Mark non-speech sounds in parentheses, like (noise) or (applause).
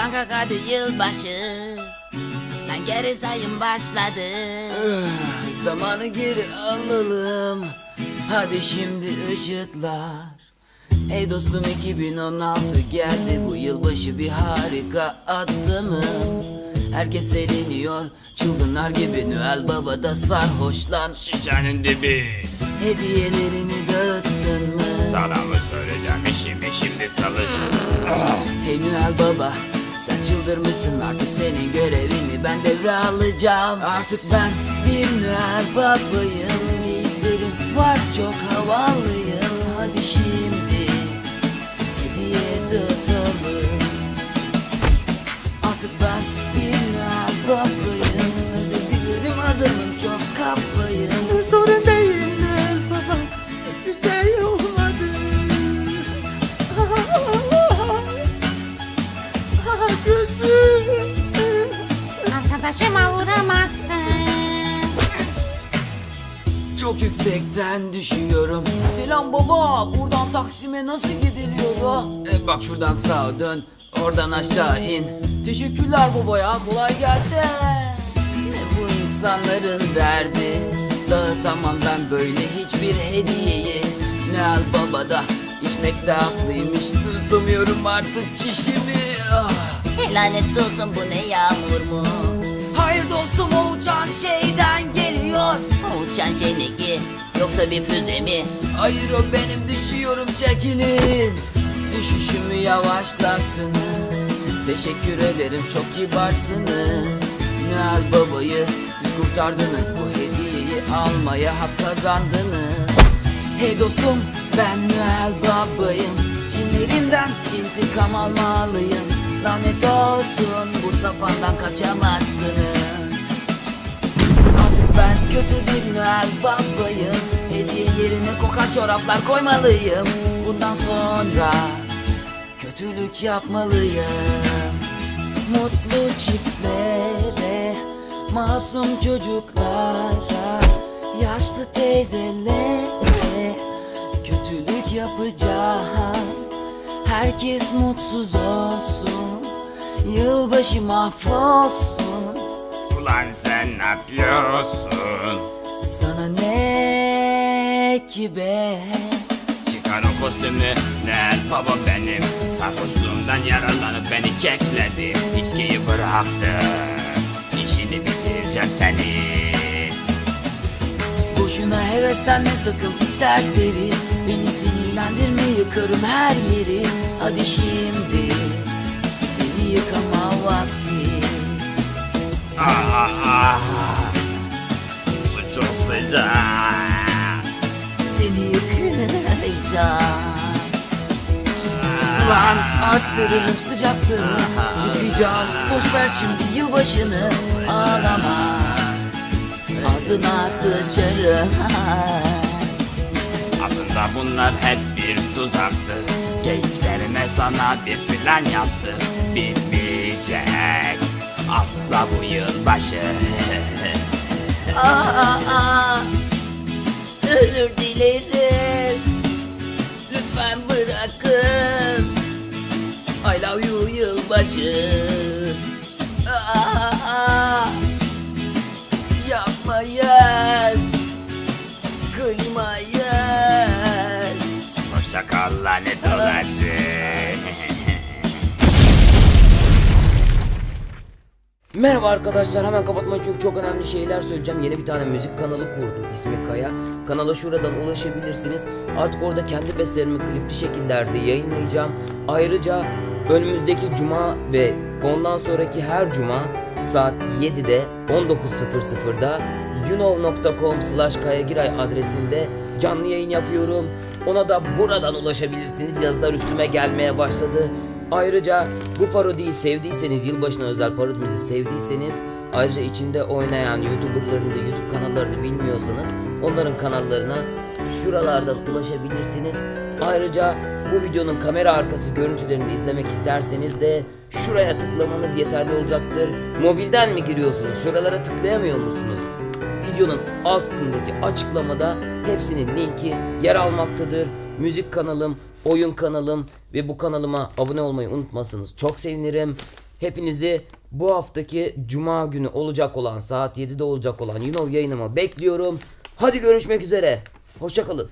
Lan kalk hadi yılbaşı. Lan geri sayım başladı. Ah, Zamanı geri alalım. Hadi şimdi ışıklar. Hey dostum 2016 geldi bu yılbaşı bir harika attı mı? Herkes eğleniyor çılgınlar gibi Noel Baba da sarhoşlan Şişenin dibi Hediyelerini dağıttın mı? Sana mı söyleyeceğim işimi şimdi salış Hey Noel Baba sen çıldırmışsın artık senin görevini ben devralacağım. Artık ben bir Noel Baba'yım Geyiklerim var çok havalıyım. Hadi şimdi Arkadaşıma vuramazsın. Çok yüksekten düşüyorum Selam baba buradan Taksim'e nasıl gidiliyordu? E, bak şuradan sağa dön oradan aşağı in Teşekkürler baba ya kolay gelsin Ne bu insanların derdi Dağıtamam ben böyle hiçbir hediyeyi Noel baba da içmekte haklıymış Tutamıyorum artık çişimi ah. Lanet olsun bu ne yağmur mu? Şey ki? Yoksa bir füze mi? Hayır o benim düşüyorum çekilin Düşüşümü yavaşlattınız. Teşekkür ederim çok kibarsınız. Noel babayı siz kurtardınız. Bu hediyeyi almaya hak kazandınız. Hey dostum ben Noel babayım? Cinlerinden intikam almalıyım? Lanet olsun bu sapandan kaçamazsınız kötü bir Noel babayım Hediye yerine kokan çoraplar koymalıyım. Bundan sonra kötülük yapmalıyım. Mutlu çiftlere, masum çocuklara Yaşlı teyzelere kötülük yapacağım. Herkes mutsuz olsun Yılbaşı mahvolsun Ulan sen ne yapıyorsun? Sana ne ki be? Çıkar o kostümü Noel baba benim. Sarhoşluğumdan yararlanıp beni kekledi. İçkiyi bıraktı. İşini bitireceğim seni. Boşuna heveslenme sakın serseri. Beni sinirlendirme yıkarım her yeri. Hadi şimdi Seni yıkama vakti ah, ah. Su çok sıcak. Seni yıkayacağım. Sus lan arttırırım sıcaklığı Yıkayacağım. Boş ver şimdi yılbaşını. Ağlama. Ağzına sıçarım. Aslında bunlar hep bir tuzaktı. Geyiklerime sana bir plan yaptı. Bitmeyecek Asla bu yılbaşı (laughs) Aa, özür dilerim. Lütfen bırakın. I love you yılbaşı. Aa, Yapmayın Kıymayın Hoşça kal lanet olası Merhaba arkadaşlar hemen kapatmadan çünkü çok önemli şeyler söyleyeceğim. Yeni bir tane müzik kanalı kurdum ismi Kaya. Kanala şuradan ulaşabilirsiniz. Artık orada kendi bestelerimi klipli şekillerde yayınlayacağım. Ayrıca önümüzdeki cuma ve ondan sonraki her cuma saat 7'de 19.00'da younow.com slash kayagiray adresinde canlı yayın yapıyorum. Ona da buradan ulaşabilirsiniz. Yazılar üstüme gelmeye başladı. Ayrıca bu parodiyi sevdiyseniz, yılbaşına özel parodimizi sevdiyseniz ayrıca içinde oynayan YouTuber'ların da YouTube kanallarını bilmiyorsanız onların kanallarına şuralardan ulaşabilirsiniz. Ayrıca bu videonun kamera arkası görüntülerini izlemek isterseniz de şuraya tıklamanız yeterli olacaktır. Mobilden mi giriyorsunuz? Şuralara tıklayamıyor musunuz? Videonun altındaki açıklamada hepsinin linki yer almaktadır. Müzik kanalım, oyun kanalım ve bu kanalıma abone olmayı unutmasınız. Çok sevinirim. Hepinizi bu haftaki cuma günü olacak olan saat 7'de olacak olan You Know yayınıma bekliyorum. Hadi görüşmek üzere. Hoşçakalın.